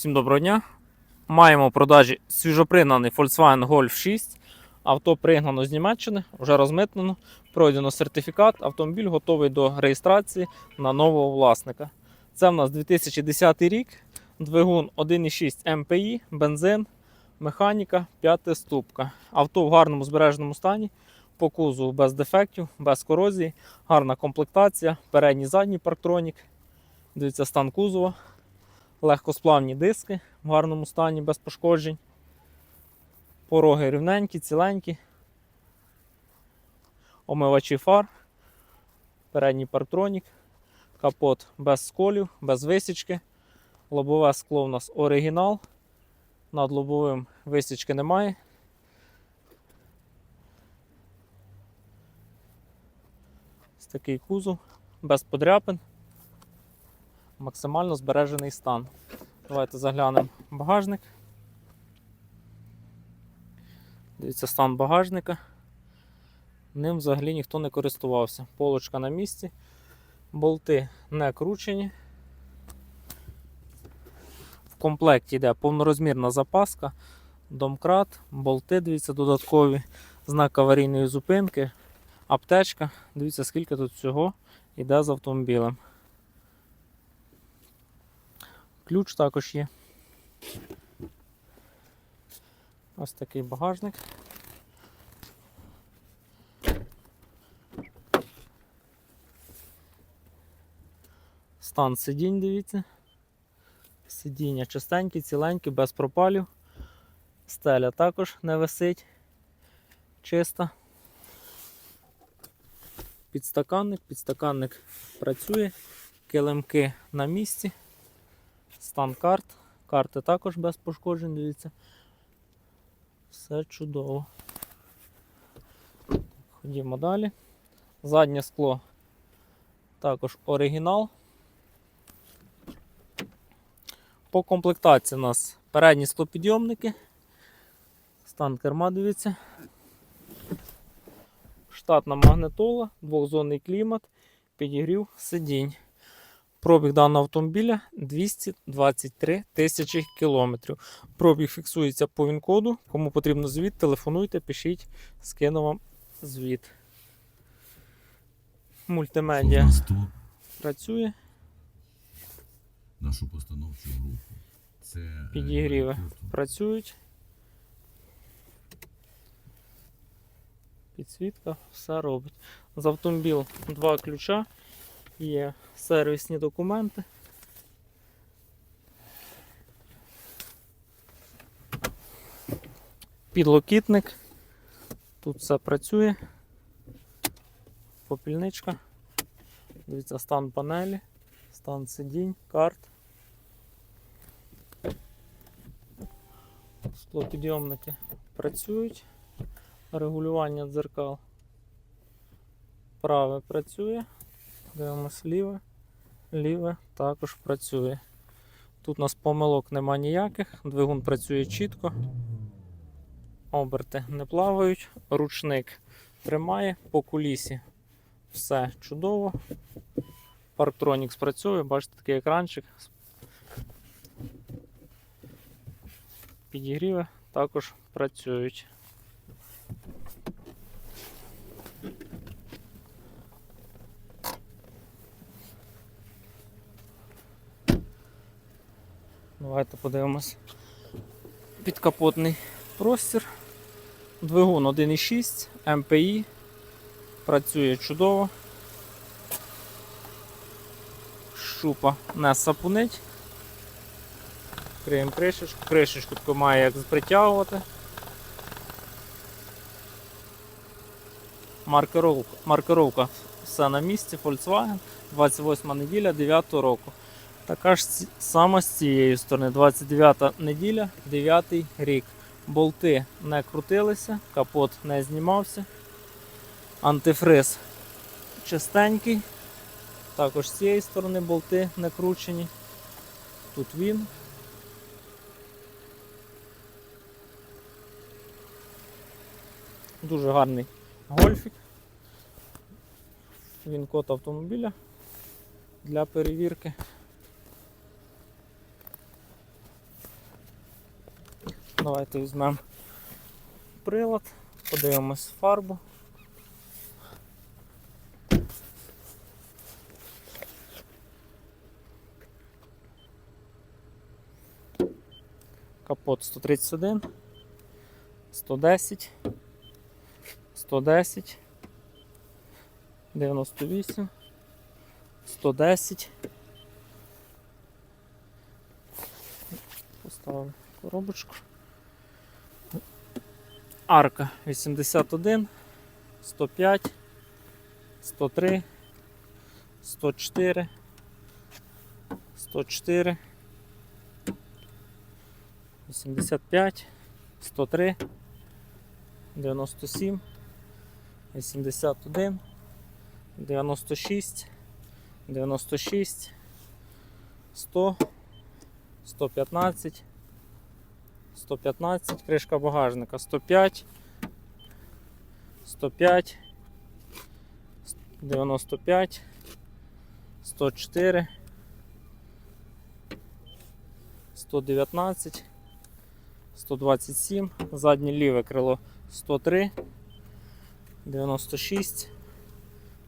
Всім доброго дня. Маємо в продажі свіжопригнаний Volkswagen Golf 6. Авто пригнано з Німеччини, вже розмитнено, пройдено сертифікат. Автомобіль готовий до реєстрації на нового власника. Це в нас 2010 рік, двигун 1,6 МПІ, бензин, механіка, 5 ступка. Авто в гарному збереженому стані, по кузову без дефектів, без корозії, гарна комплектація, передній задній парктронік. Дивіться стан кузова легкосплавні диски в гарному стані, без пошкоджень. Пороги рівненькі, ціленькі. Омивачі фар, передній парктронік, капот без сколів, без висічки. Лобове скло у нас оригінал. Над лобовим висічки немає. Ось такий кузов, без подряпин максимально збережений стан. Давайте заглянемо в багажник. Дивіться стан багажника. Ним взагалі ніхто не користувався. Полочка на місці, болти не кручені. В комплекті йде повнорозмірна запаска, домкрат, болти, дивіться, додаткові, знак аварійної зупинки, аптечка. Дивіться, скільки тут всього йде з автомобілем. Ключ також є. Ось такий багажник. Стан сидінь, дивіться. Сидіння чистенькі, ціленькі, без пропалів. Стеля також не висить. Чиста. Підстаканник, підстаканник працює, килимки на місці. Стан карт. Карти також без пошкоджень, дивіться. Все чудово. Ходімо далі. Заднє скло також оригінал. По комплектації у нас передні склопідйомники. Стан керма, дивіться. Штатна магнитола, двохзонний клімат, підігрів сидінь. Пробіг даного автомобіля 223 тисячі кілометрів. Пробіг фіксується по ВІН-коду. Кому потрібно звіт, телефонуйте, пишіть, скину вам звіт. Мультимедіа працює, нашу постановчу групу. Це е, підігріви працюють. Підсвітка все робить. З автомобіл два ключа, є сервісні документи. Підлокітник. Тут все працює. Попільничка. Дивіться, стан панелі, стан сидінь, карт. Склопідйомники працюють. Регулювання дзеркал. Праве працює. Дивимось ліве. Ліве також працює. Тут у нас помилок нема ніяких. Двигун працює чітко. Оберти не плавають. Ручник тримає по кулісі. Все чудово. Парктронік спрацює, бачите такий екранчик. Підігріви також працюють. Давайте подивимось. Підкапотний простір. Двигун 1,6 МПІ. Працює чудово. Шупа не сапунить. Криємо кришечку. Кришечку таку має як притягувати. Маркировка, маркировка все на місці, Volkswagen, 28 неділя 9 року. Така ж сама з цієї сторони, 29 неділя, 9 рік. Болти не крутилися, капот не знімався. Антифриз чистенький. Також з цієї сторони болти не кручені. Тут він. Дуже гарний гольфік. Він код автомобіля для перевірки. Давайте візьмемо прилад, подивимось фарбу. Капот 131, 110, 110, 98, 110. Поставив коробочку. Арка 81, 105, 103, 104, 104, 85, 103, 97, 81, 96, 96, 100, 115, 115, кришка багажника 105, 105, 95, 104, 119, 127, заднє ліве крило 103, 96,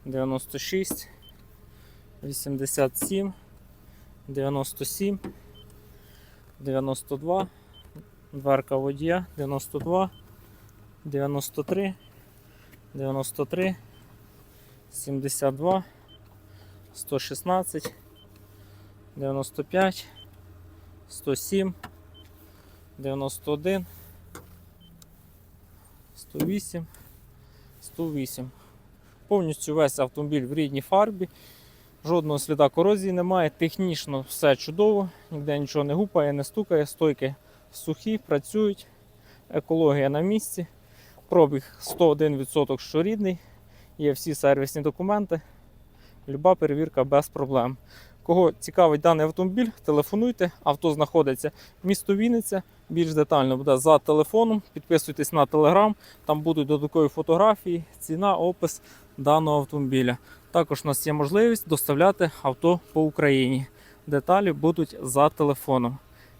96, 87, 97, 92, дверка водія 92, 93, 93, 72, 116, 95, 107, 91, 108, 108. Повністю весь автомобіль в рідній фарбі. Жодного сліда корозії немає. Технічно все чудово, ніде нічого не гупає, не стукає, стойки сухі, працюють, екологія на місці. Пробіг 101% що рідний, є всі сервісні документи. Люба перевірка без проблем. Кого цікавить даний автомобіль, телефонуйте. Авто знаходиться місто Вінниця. Більш детально буде за телефоном. Підписуйтесь на телеграм, там будуть додаткові фотографії, ціна, опис даного автомобіля. Також у нас є можливість доставляти авто по Україні. Деталі будуть за телефоном.